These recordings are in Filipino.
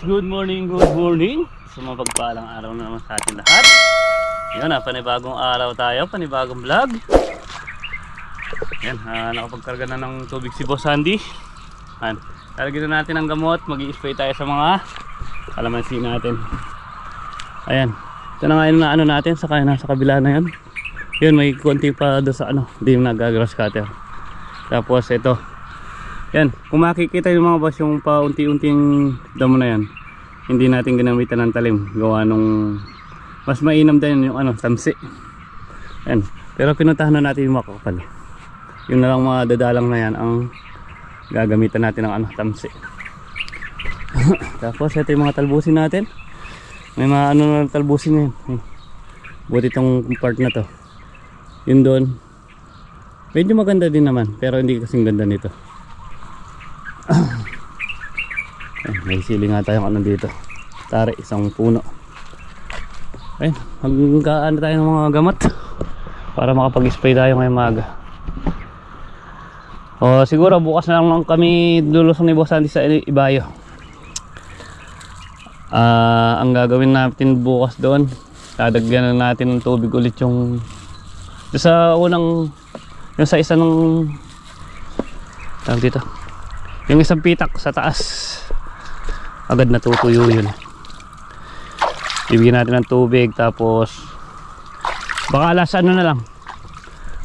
good morning, good morning. So mapagpalang araw na naman sa atin lahat. Yan na, panibagong araw tayo, panibagong vlog. Yan, ah, nakapagkarga na ng tubig si Boss Andy. Yan, talagyan na natin ng gamot, mag spray tayo sa mga kalamansi natin. Ayan, ito na nga yung ano natin, sa kaya nasa kabila na yan. Yun, may konti pa doon sa ano, hindi yung nag-grass cutter. Tapos ito, yan, kung makikita yung mga boss yung paunti-unting damo na yan, hindi natin ginamitan ng talim. Gawa nung mas mainam din yung ano, tamsi. Yan. Pero pinuntahan na natin yung makakapal. Yung na lang mga dadalang na yan ang gagamitan natin ng ano, tamsi. Tapos ito yung mga talbusin natin. May mga ano na talbusin na. Yan. Buti itong part na to. Yun doon. Medyo maganda din naman, pero hindi kasing ganda nito. Ay, may sili nga tayong ano dito. Tari, isang puno. Ayun, magkaan tayo ng mga gamot para makapag-spray tayo ngayong maga. O siguro bukas na lang kami lulusong ni Boss Andy sa Ibayo. Ah, ang gagawin natin bukas doon, dadagyan na natin ng tubig ulit yung sa unang yung sa isa ng tawag dito yung isang pitak sa taas agad natutuyo yun. Bibigyan natin ng tubig tapos baka last ano na lang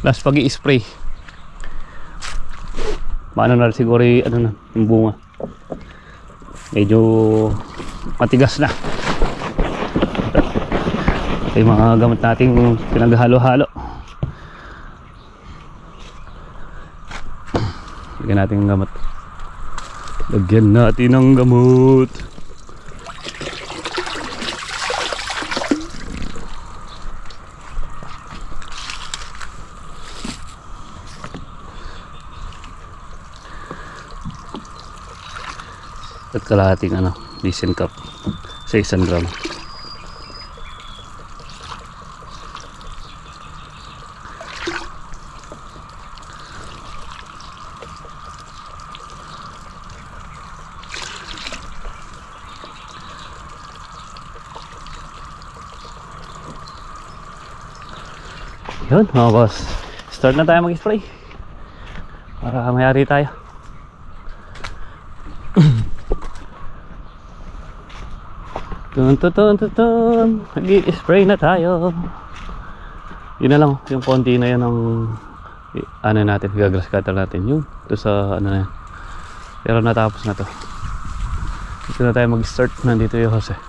last pag i-spray paano na siguro ano na yung bunga. Medyo matigas na. Ito yung mga gamot nating pinaghalo-halo. Lagyan natin ng gamot Lagyan natin ng gamot. At kalahating ano, listen cup sa isang gram. Yun mga boss. Start na tayo mag-spray. Para mayari tayo. Tun tun tun tun tun. Nag-spray na tayo. Yun na lang. Yung konti na yan ng i- ano natin. Gagrass cutter natin. Yun. Ito sa ano na yan. Pero natapos na to. Dito na tayo mag-start. Nandito yung Jose.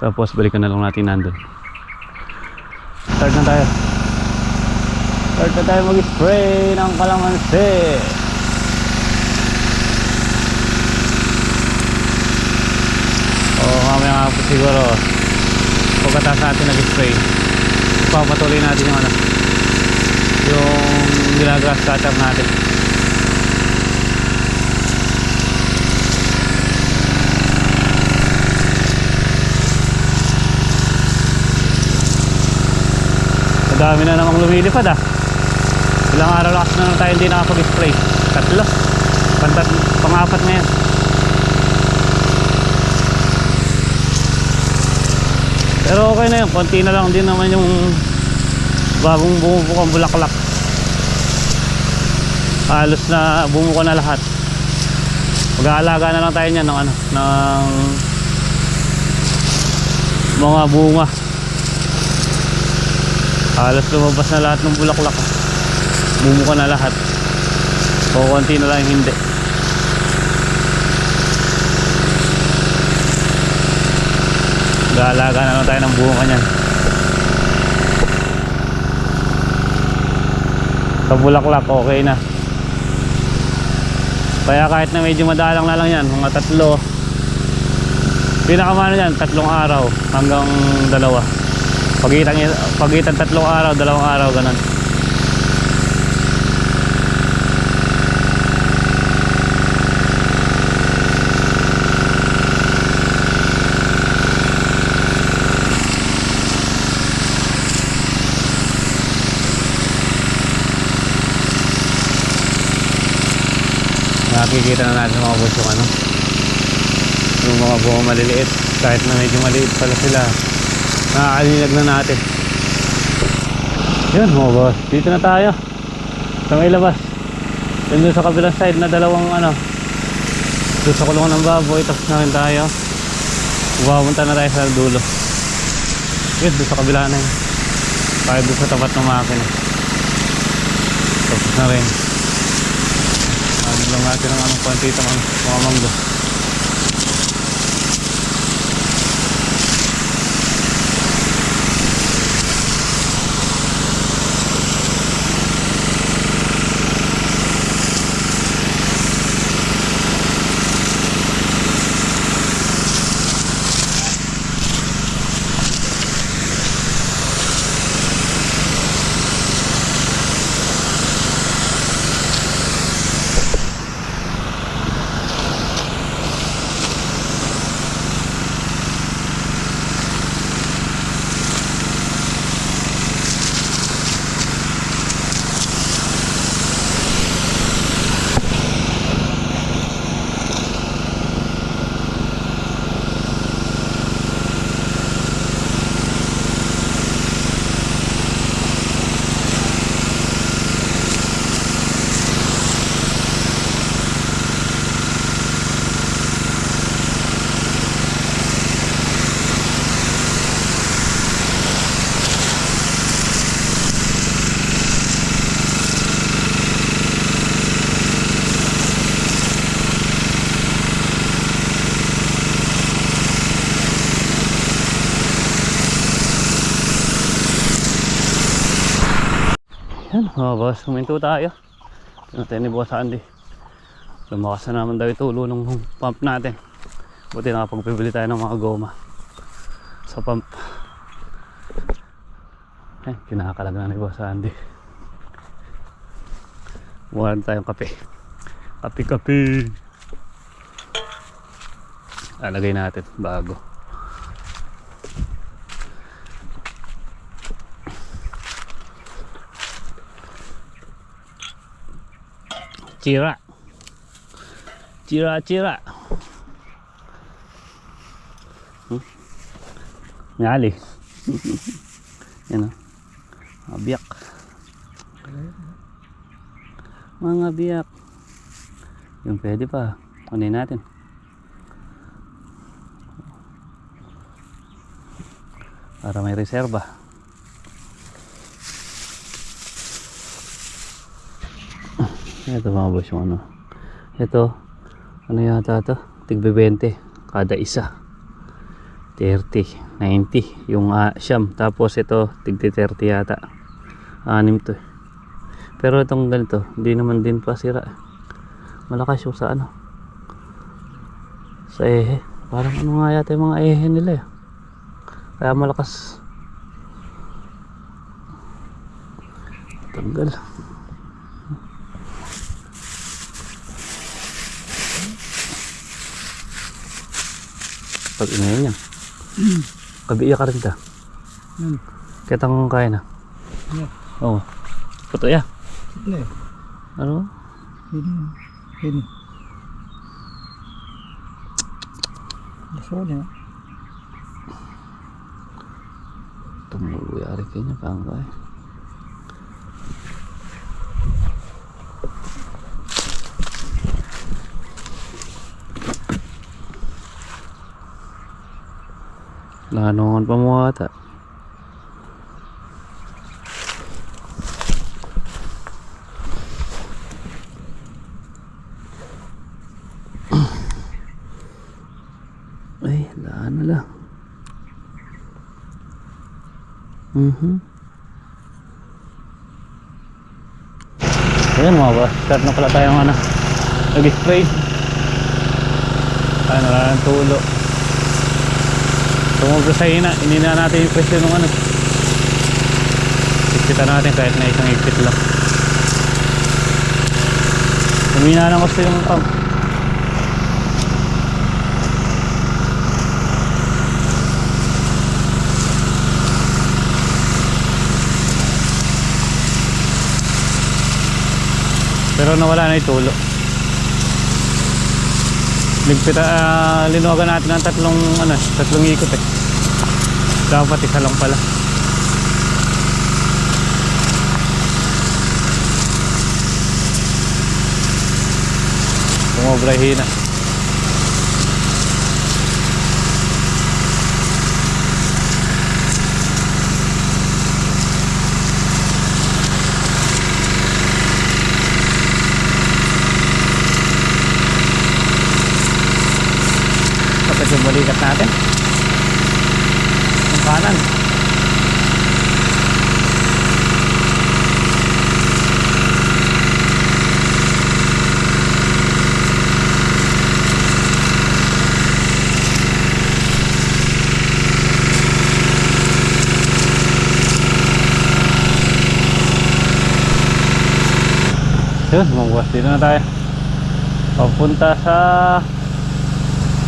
Tapos balikan na lang natin nandun. Start na tayo. Start tayo mag-spray ng kalamansi. O mamaya nga po siguro. Pagkatapos natin nag-spray papatuloy natin yung ano yung ginagrass cutter natin. Madami na namang lumilipad ah Ilang araw lang na lang tayo hindi nakapag-spray Tatlo. Pantat, Pang-apat ngayon Pero okay na yun. Konti na lang din naman yung Bagong bumubukang bulaklak. Halos na bumuko na lahat. Mag-aalaga na lang tayo niyan ng ano Ng Mga bunga. Halos lumabas na lahat ng bulaklak. Bumuka na lahat. O konti na lang hindi. Galaga na lang tayo ng bunga niyan. Sa bulaklak, okay na. Kaya kahit na medyo madalang na lang yan, mga tatlo. Pinakamano yan, tatlong araw hanggang dalawa pagitan pagitan tatlong araw dalawang araw ganun nakikita na natin mga boss yung ano yung mga bunga maliliit. Kahit na medyo maliit pala sila nakakalinag na natin. Yun mga boss dito na tayo. Sa may labas. Yun sa kabilang side na dalawang ano doon sa kulungan ng baboy tapos na rin tayo. Pupunta na tayo sa dulo. Yun doon sa kabila na yun. Tayo doon sa tapat ng makina. Tapos na rin lang natin ng anong kwantito ng mga manggo Mga boss, huminto tayo. Natin ni Boss Andy. Lumakas na naman daw yung tulo ng pump natin. Buti nakapagpibili tayo ng mga goma sa pump. Eh, kinakalag na ni Boss Andy. Na tayong kape. Kape-kape. Alagay natin bago. Cira. Cira, cira. Hmm? Ngali. Yan o. Mga biyak. Mga biyak. Yung pwede pa. Kunin natin. Para may reserba. Ito mga boss yung ano. Ito, ano yata to? Tigbe 20 kada isa. 30, 90 yung uh, siyam. Tapos ito, tigti 30 yata. Anim to eh. Pero itong ganito, hindi naman din pa sira. eh. Malakas yung sa ano. Sa ehe. Parang ano nga yata yung mga ehe nila eh. Kaya malakas. Tanggal. Pag inayin niya. Kabiya ka rin ta. Hmm. Kita kong kaya na. Yeah. Oo. Puto ya. Ini, Ano? ini, ini. Soalnya, Tumuluyari kayaknya pang kaya. Lanongan pa. Ay, laan na lang. Mhm. Ayan mga boss, start na pala tayong ano, tulo. Tumugos sa hina, inina natin yung presyo ng ano. Ipitan natin kahit na isang ipit lang. Umina ng gusto yung pump. Pero nawala na yung tulo. Ligpit, ah, linuwagan natin ng tatlong, ano, tatlong ikot eh. Dapat isa lang pala. Tumobrahin na. Tapos yung balikat natin. Yung kanan. Yun, mabuwas dito na tayo. Papunta sa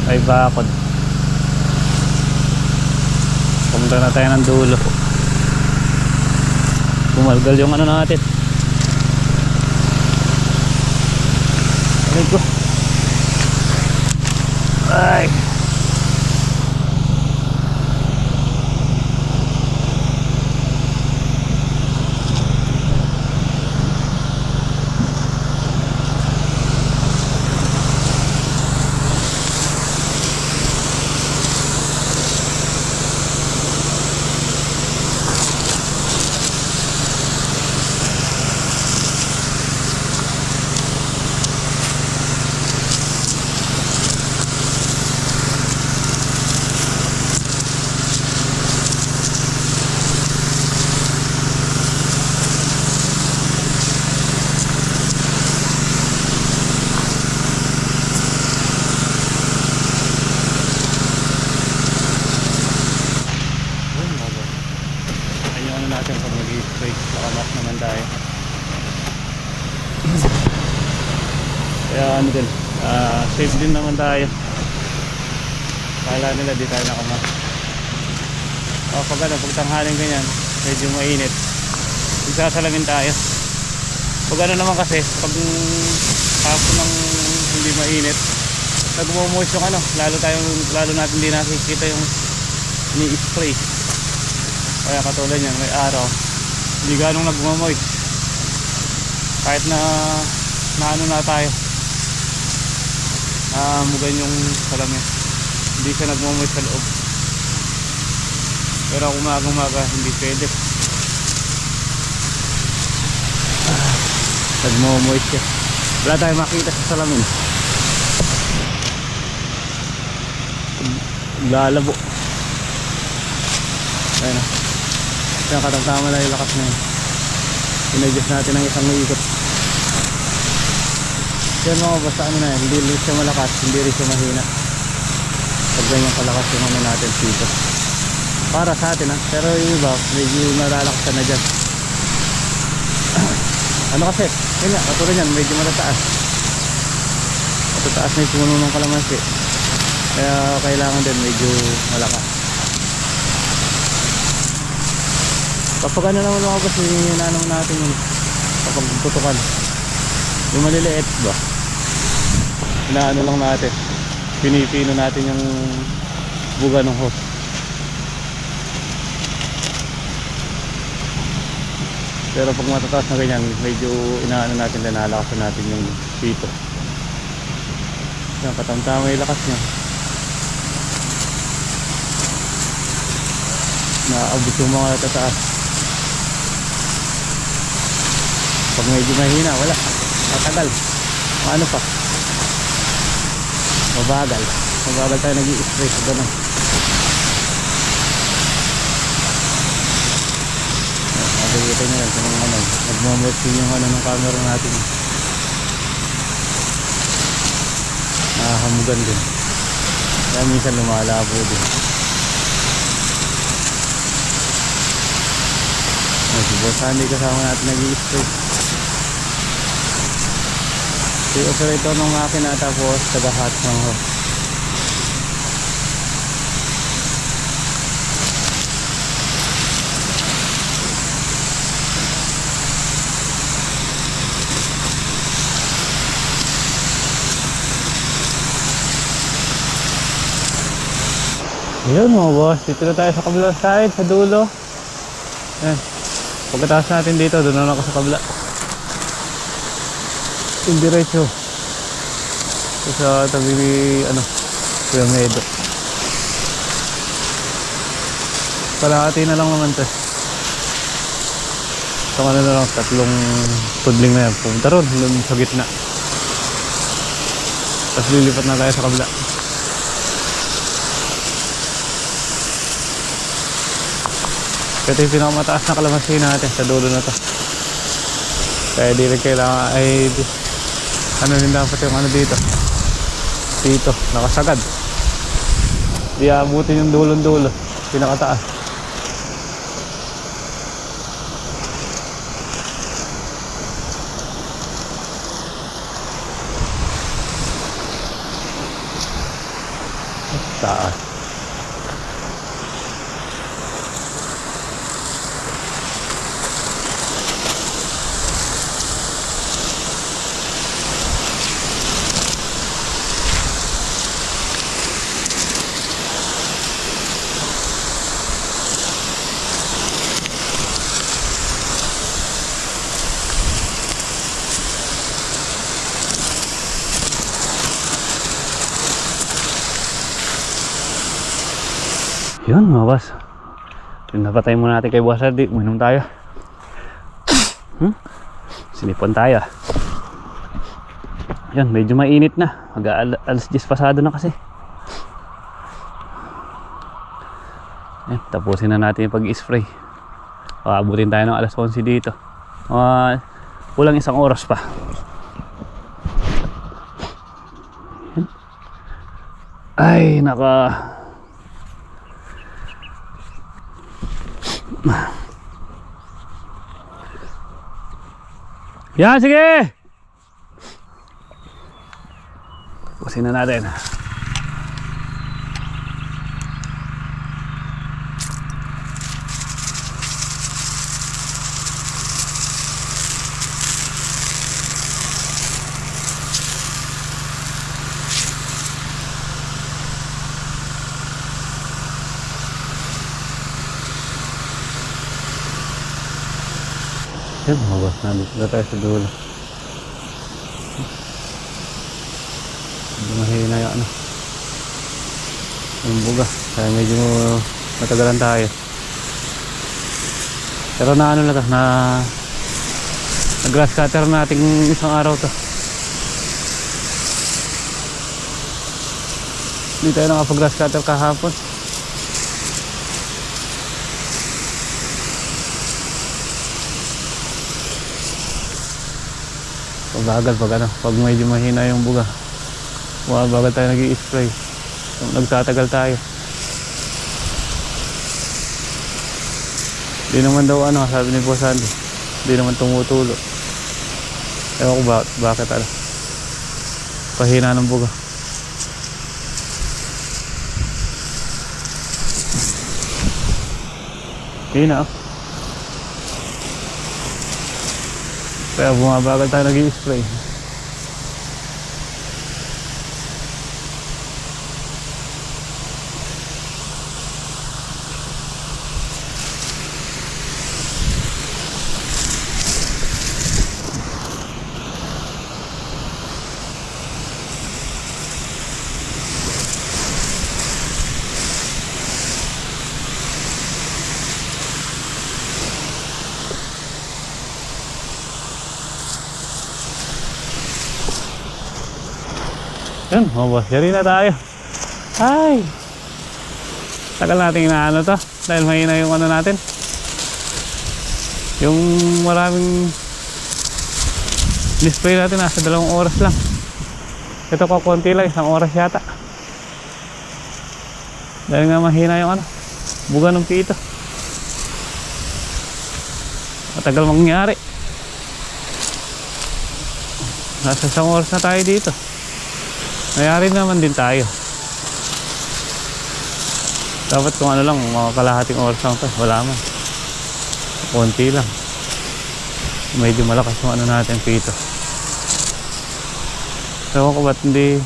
ay bakod. Pumunta na tayo ng dulo. Bumalgal yung ano natin. Aray ko. Ay. Ayun, mga boss. Ayun yung ano natin pag nag-spray. Nakamas naman tayo. Kaya ano din, ah, safe din naman tayo. Kala nila di tayo nakamas. O pag ano, pag tanghaling ganyan, medyo mainit. Isasalamin tayo. Pag ano naman kasi, pag hapon ng hindi mainit, nagmo-moist yung ano, lalo tayong, lalo natin hindi nakikita yung ni-spray. Kaya katulad yan, may araw, hindi ganong nagmamoist. Kahit na naano na tayo, naamugan yung salamin. Hindi siya nagmamoist sa loob. Pero kung umaga-umaga, hindi pwede. Nagmamoist siya. Wala tayong makita sa salamin. Lalabo. Ayun na. Kaya katamtama na yung lakas na yun. Inadjust natin ng isang ikot. Yan mga basta ano na yan. Hindi rin siya malakas, hindi rin siya mahina. Pag ganyan kalakas yung ano natin dito. Para sa atin ha. Pero yung iba, medyo nalalakasan na dyan. ano kasi, yun nga, katulad yan, medyo matataas. Matataas na yung puno kalamansi. Kaya kailangan din medyo malakas. Kapag ano naman mga boss, yung inanong natin yung kapag tutukan. Yung maliliit ba? Inaano lang natin. Pinipino natin yung buga ng hose. Pero pag matataas na ganyan, medyo inaano natin, linalakasan natin yung pito. Yan, katamtama yung lakas niya. Naaabot yung mga tataas. Pag medyo mahina, wala. Matagal. Ano pa? Mabagal. Mabagal tayo nag-i-spray sa ganun. Nakikita nyo lang kung ano, nagmamortin yung ano ng camera natin. Nakakamugan din. Kaya minsan lumalabo din. Si Boss Andy kasama natin nag-i-spray i-operate ito ng makina tapos tagahat ng ho Ayun mga boss, dito na tayo sa kabila side, sa dulo. Eh, pagkatapos natin dito, doon na ako sa kabila. Yung diretso. Sa tabi ni, ano, Kuya Medo. Kalahati na lang naman to. Ito ano na lang, tatlong tudling na yan. Pumunta ron, doon sa gitna. Tapos lilipat na tayo sa kabila. Ito yung pinakamataas na kalamansi natin sa dulo na to. Kaya di rin kailangan ay ano rin dapat yung ano dito. Dito, nakasagad. Di abutin yung dulong dulo. Pinakataas. Yun mga boss. Pinapatay muna natin kay Boss Ardi. Uminom tayo. Hmm? Sinipon tayo. Yan, medyo mainit na. Mag al alas 10 pasado na kasi. Yan, tapusin na natin yung pag-spray. Paabutin tayo ng alas 11 dito. Uh, kulang isang oras pa. Yan. Ay, naka... Yan, sige! Pusin na natin. Yan, mga boss, nandito na tayo sa dulo. Medyo mahina yung ano. Yung buga. Kaya medyo matagalan tayo. Pero na ano na to, na na grass cutter natin isang araw to. Hindi tayo nakapag grass cutter kahapon. Pagbagal pag ano, pag medyo mahina yung buga. Bumabagal tayo nag spray Nagtatagal tayo. Di naman daw ano, sabi ni Boss Andy. Di naman tumutulo. Ewan ko ba, bakit ano. Pahina ng buga. Hina oh. Kaya bumabagal tayo nag-i-spray. Yun, mga boss, yari na tayo. Ay! Tagal natin inaano to. Dahil mahina yung ano natin. Yung maraming display natin nasa dalawang oras lang. Ito ko konti lang, isang oras yata. Dahil nga mahina yung ano, buga ng pito. Matagal mangyari. Nasa isang oras na tayo dito. Mayari naman din tayo. Dapat kung ano lang, mga kalahating oras lang to. Wala man. Konti lang. Medyo malakas yung ano natin pito. Ewan ko ba't hindi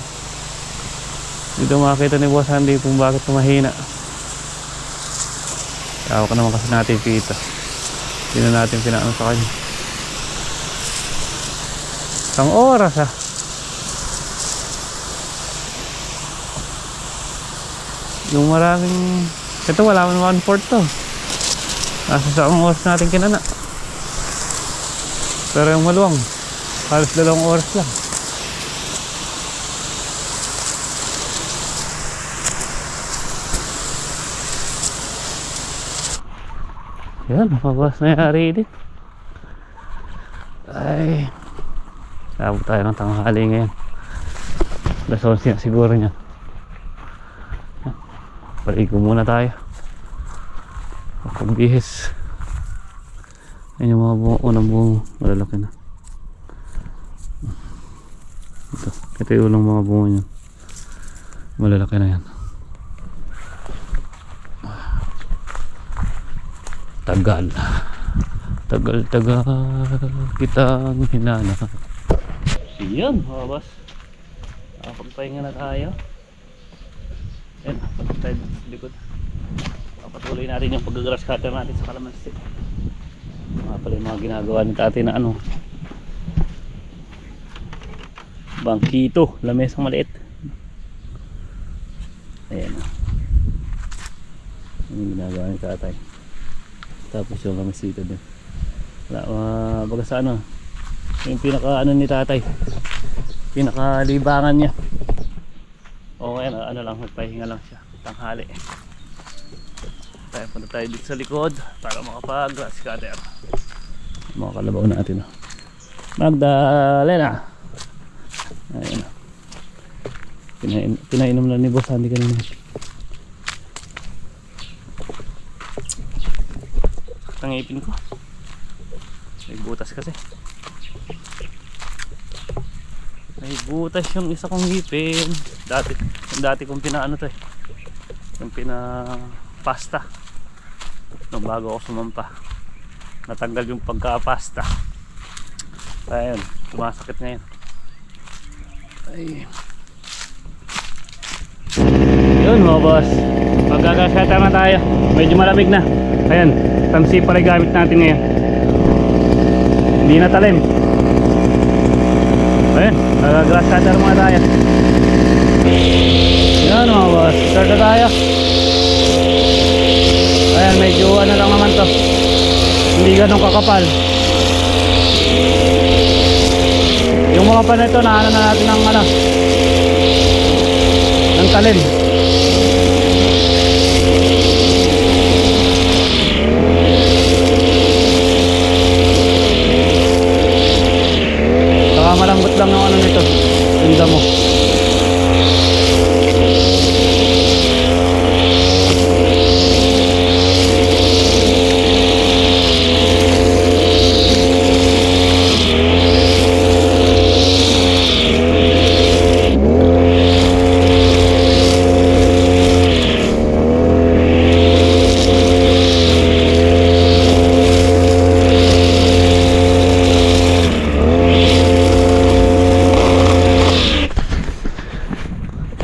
daw makita ni Boss Andy kung bakit mahina. Tawa ka naman kasi natin kita. Hindi na natin pinaano sa kanya. Isang oras ah. Yung maraming... Ito wala man one fourth to. Nasa sa oras natin kinana. Pero yung maluwang, halos dalawang oras lang. Yan, mapabas na yari din. Ay, sabot tayo ng tanghali ngayon. Alas 11 na siguro niya. Baligo muna tayo. Pagbihis. Yan yung mga bunga, unang bunga. Malalaki na. Ito, ito yung unang mga bunga niya. Malalaki na yan. Tagal. Tagal, tagal. Kitang hinana. Yan, mga boss. Nakapagpahinga na tayo. Yan, pagod tayo sa likod. Papatuloy natin yung pag-grass cutter natin sa kalamansi. Mga pala yung mga ginagawa ni tatay na ano. Bangkito, lamesang maliit. Ayan. oh. Yung ginagawa ni tatay. Tapos yung lamasito din. Wala, uh, baga sa ano, yung pinaka ano ni tatay. Pinaka libangan niya. Okay, ano, ano lang, magpahinga lang siya. Tanghali. Tayo punta tayo dito sa likod para makapag-grass cutter. Mga kalabaw natin. Oh. Magdalena. Ayun. oh. Pinain, pinainom lang ni Boss Andy kanina. Tangipin ko. May butas kasi. May butas yung isa kong ngipin. Dati, yung dati kong pinaano to eh. Yung pina pasta. Nung bago ako sumampa. Natanggal yung pagka-pasta. Ayun, sumasakit ngayon. Ay. Yun mga boss. Magkakasata na tayo. Medyo malamig na. Ayan, tamsi pala gamit natin ngayon. Hindi na talim. Ayan, nagagrass cutter muna tayo. Yan mga boss, start na tayo. Ayan, medyo ano lang naman to. Hindi ganun kakapal. Yung mga pa nito, naano na natin ng ano, ng talim. Saka malambot lang ng ano nito, yung damo.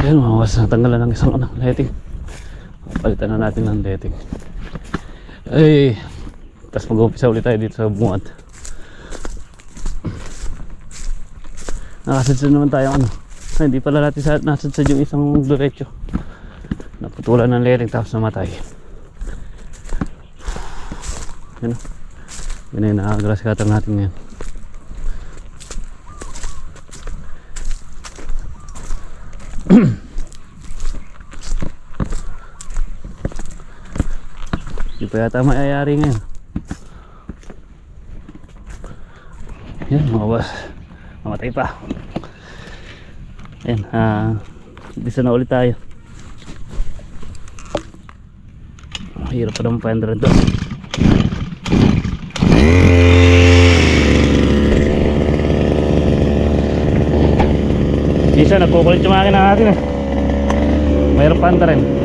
Ayan na ng isang ano, lighting. Palitan na natin ng lighting. Ay, tapos mag-umpisa ulit tayo dito sa bungad. Nakasadsa naman tayo ano. Ay, hindi pala natin sa, nasadsa yung isang diretso. Naputulan ng lighting tapos namatay. Yan o. Yan na yung nakagrass cutter natin ngayon. Pa yata mayayari ngayon. Yan mga boss. Mamatay pa. Yan. Ah, bisa na ulit tayo. Hirap pa naman pa to. Isa nagkukulit yung makina natin eh. Mayroon panta rin.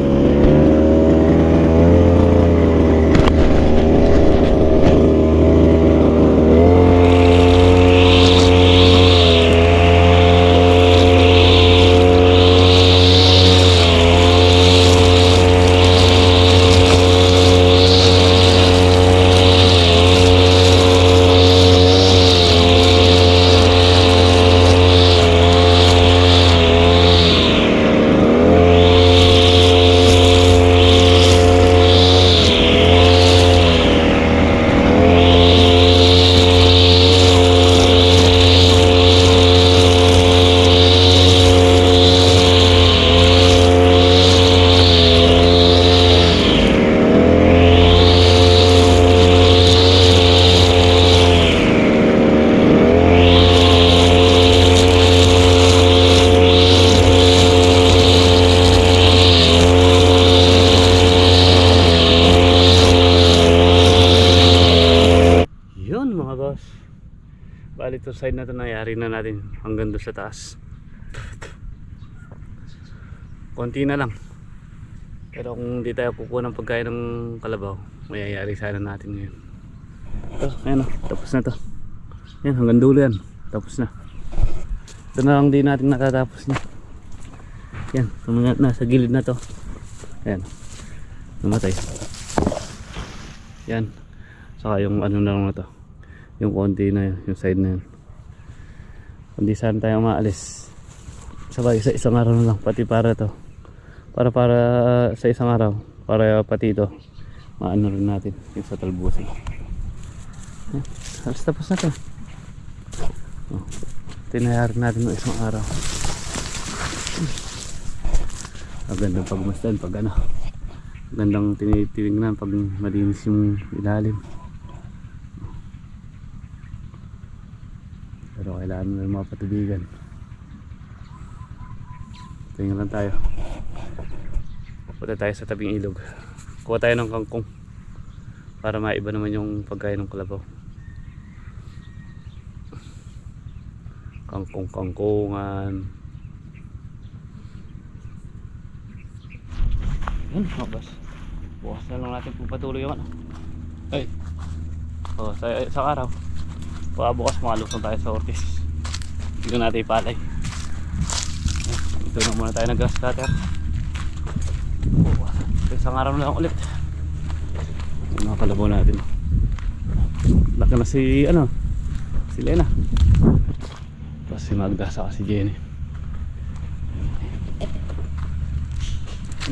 Side na to nangyari na natin hanggang doon sa taas. Konti na lang. Pero kung di tayo kukuha ng pagkain ng kalabaw, mayayari sana natin ngayon. Ito, ayan o, tapos na to. Yan, hanggang dulo yan. Tapos na. Ito na lang din natin natatapos niya. Yan, nasa gilid na to. Ayan. Namatay. Yan. Saka yung ano na lang na to. Yung konti na yun, yung side na yun. Hindi sana tayo maalis. Sabay sa isang araw lang, pati para to. Para para sa isang araw. Para pati ito. Maano rin natin yung sa talbusin. Yan. Halos tapos na to. Oh. Tinayari natin ng isang araw. Ang gandang pagmasdan pag ano. Ang Gandang tinitingnan pag malinis yung ilalim. Pero kailangan mo ng mga patubigan. Tingnan lang tayo. Punta tayo sa tabing ilog. Kuha tayo ng kangkong. Para maiba naman yung pagkain ng kalabaw. Kangkong-kangkungan. Yan, mabas. Bukas na lang natin pupatuloy ano. Ay. Oh, sa, sa araw. Baka bukas makalusong tayo sa Ortiz. Dito natin ipalay. Ito na muna tayo ng grass cutter. Sa isang araw na lang ulit. Yung mga kalabaw natin. Laki na si ano. Si Lena. Tapos si Magda saka si Jenny.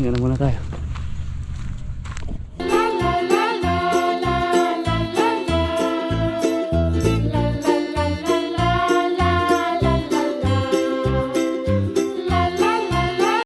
Yan na muna tayo.